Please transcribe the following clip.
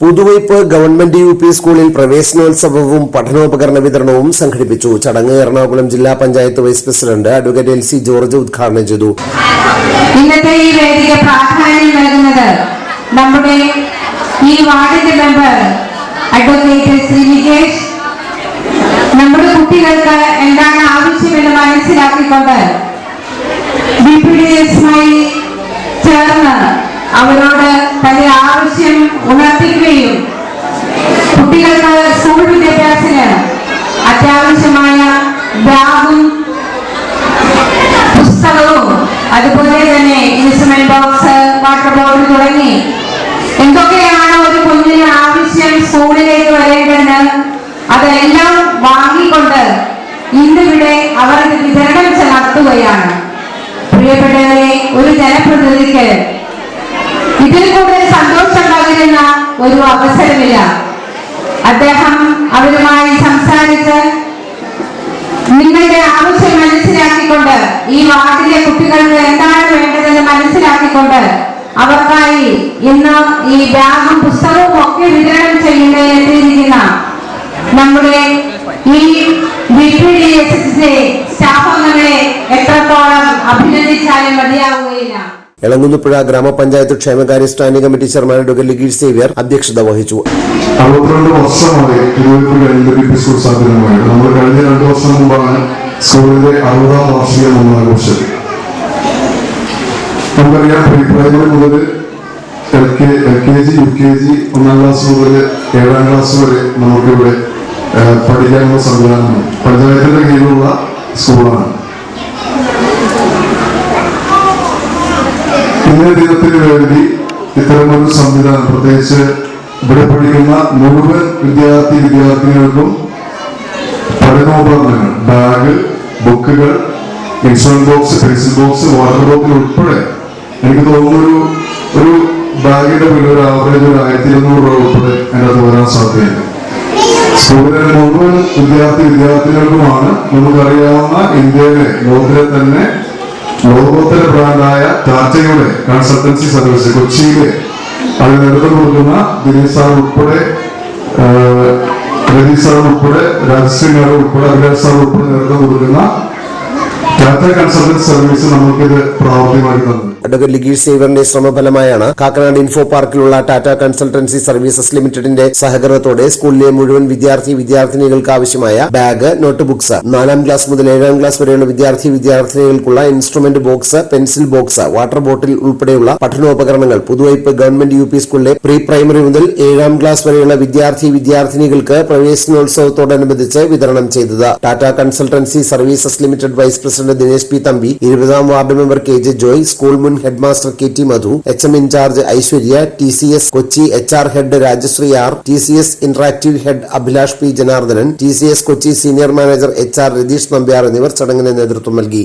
Puthuvype government U P സ്കൂളിൽ പ്രവേശനോത്സവവും പഠനോപകരണ വിതരണവും സംഘടിപ്പിച്ചു. ചടങ്ങ് എറണാകുളം ജില്ലാ panchayat vice president advocate L C George ഉദ്ഘാടനം ചെയ്തു. ഇന്നത്തെ ഈ വേദിക പ്രാധാന്യം നൽകുന്നത് നമ്മുടെ ഈ വാർഡിന്റെ മെമ്പർ അഡ്വക്കേറ്റ് ശ്രീ നമ്മുടെ കുട്ടികൾക്ക് എന്താണ് ആവശ്യമെന്ന് മനസ്സിലാക്കിക്കൊണ്ട് ബി പി കുട്ടികൾക്ക് സ്കൂൾ വിദ്യാഭ്യാസത്തിന് അത്യാവശ്യമായ ബാഗും പുസ്തകവും അതുപോലെ തന്നെ ഇൻസ്ട്രുമെന്റ് ബോക്സ് വാട്ടർ ബോട്ടിൽ തുടങ്ങി. എന്തൊക്കെയാണ് ഒരു കുഞ്ഞിന് ആവശ്യം സ്കൂളിലേക്ക് വരേണ്ടത്? അതെല്ലാം വാങ്ങിക്കൊണ്ട് ഇന്നിവിടെ അവർ വിതരണം നടത്തുകയാണ്. പ്രിയപ്പെട്ടവരെ ഒരു ജനപ്രതിനിധിക്ക് ഇതിൽ കൂടുതൽ സന്തോഷം പകരുന്ന ഒരു അവസരമില്ല. അദ്ദേഹം അവരുമായി സംസാരിച്ച് നിങ്ങളുടെ ആവശ്യം മനസ്സിലാക്കിക്കൊണ്ട് ഈ വാർഡിലെ കുട്ടികൾക്ക് എന്താണ് വേണ്ടതെന്ന് മനസ്സിലാക്കിക്കൊണ്ട് അവർക്കായി ഇന്ന് ഈ ബാഗും പുസ്തകവും ഒക്കെ വിതരണം ചെയ്യുന്നതിന് എത്തിയിരിക്കുന്ന നമ്മുടെ ഈ സ്റ്റാഫ് അംഗങ്ങളെ എത്രത്തോളം അഭിനന്ദിച്ചാലും മതിയാവുകയില്ല. എളങ്കുന്നുപ്പുഴ ഗ്രാമപഞ്ചായത്ത് ക്ഷേമകാര്യ standing committee chairman advocate Ligeesh Xavier അധ്യക്ഷത വഹിച്ചു. കഴിഞ്ഞ വർഷം സ്കൂളിന്റെ വാർഷികം ആഘോഷിച്ചത് നമുക്കറിയാം പ്രീ പ്രൈമറി മുതൽ L K L K G U K G ഒന്നാം ക്ലാസ് മുതൽ ഏഴാം ക്ലാസ് വരെ നമുക്കിവിടെ പഠിക്കാനുള്ള സംവിധാനമാണ് കീഴിലുള്ള സ്കൂളാണ്. ഇന്നേ വേണ്ടി ഇത്തരമൊരു സംവിധാനം പ്രത്യേകിച്ച് ഇവിടെ പഠിക്കുന്ന മുഴുവൻ വിദ്യാർത്ഥി വിദ്യാർത്ഥികൾക്കും പഠനോപകരണങ്ങൾ ബാഗ് ബുക്കുകൾ insurance box pencil box water bottle ഉൾപ്പെടെ എനിക്ക് തോന്നുന്നൊരു ഒരു ഒരു ബാഗിന്റെ വില ഒരു ആവറേജ് ഒരു ആയിരത്തി ഇരുന്നൂറ് രൂപ ഉൾപ്പെടെ അതിനകത്ത് വരാൻ സാധ്യതയുണ്ട്. സ്കൂളിലെ മുഴുവൻ വിദ്യാർത്ഥി വിദ്യാർത്ഥികൾക്കുമാണ് നമുക്കറിയാവുന്ന ഇന്ത്യയിലെ ലോകത്തിലെ തന്നെ ലോകോത്തര ബ്രാൻഡായ ടാറ്റയുടെ കൺസൾട്ടൻസി സർവീസ് കൊച്ചിയിലെ അതിന് നേതൃത്വം കൊടുക്കുന്ന ദിനേശ് സാർ ഉൾപ്പെടെ രതീഷ് സാർ ഉൾപ്പെടെ രാജശ്രീ നേരം ഉൾപ്പെടെ അഭിലാഷ് സാർ ഉൾപ്പെടെ നേതൃത്വം കൊടുക്കുന്ന ടാറ്റ കൺസൾട്ടൻസി സർവീസ് നമുക്കിത് പ്രാവർത്തികമാക്കി തന്നത് അഡ്വക്കേറ്റ് ലിഗീഷ് സേവറിന്റെ ശ്രമഫലമായാണ് കാക്കനാട് ഇൻഫോ പാർക്കിലുള്ള ടാറ്റ കൺസൾട്ടൻസി സർവീസസ് ലിമിറ്റഡിന്റെ സഹകരണത്തോടെ സ്കൂളിലെ മുഴുവൻ വിദ്യാർത്ഥി വിദ്യാർത്ഥിനികൾക്ക് ആവശ്യമായ ബാഗ് നോട്ട് ബുക്സ് നാലാം ക്ലാസ് മുതൽ ഏഴാം ക്ലാസ് വരെയുള്ള വിദ്യാർത്ഥി വിദ്യാർത്ഥിനികൾക്കുള്ള instrument box pencil box water bottle ഉൾപ്പെടെയുള്ള പഠനോപകരണങ്ങൾ. പുതുവൈപ്പ് ഗവൺമെന്റ് യു പി സ്കൂളിലെ പ്രീ പ്രൈമറി മുതൽ ഏഴാം ക്ലാസ് വരെയുള്ള വിദ്യാർത്ഥി വിദ്യാർത്ഥിനികൾക്ക് പ്രവേശനോത്സവത്തോടനുബന്ധിച്ച് വിതരണം ചെയ്തത്. Tata consultancy services limited vice president Dinesh P Thampi ഇരുപതാം ward member K J Joy school മുൻ head master K T Madhu H M in charge Aishwarya T C S Kochi H R head Rajasree R T C S interactive head Abhilash P Janardhanan T C S Kochi senior manager H R Ratheesh Nambiar എന്നിവർ ചടങ്ങിന് നേതൃത്വം നൽകി.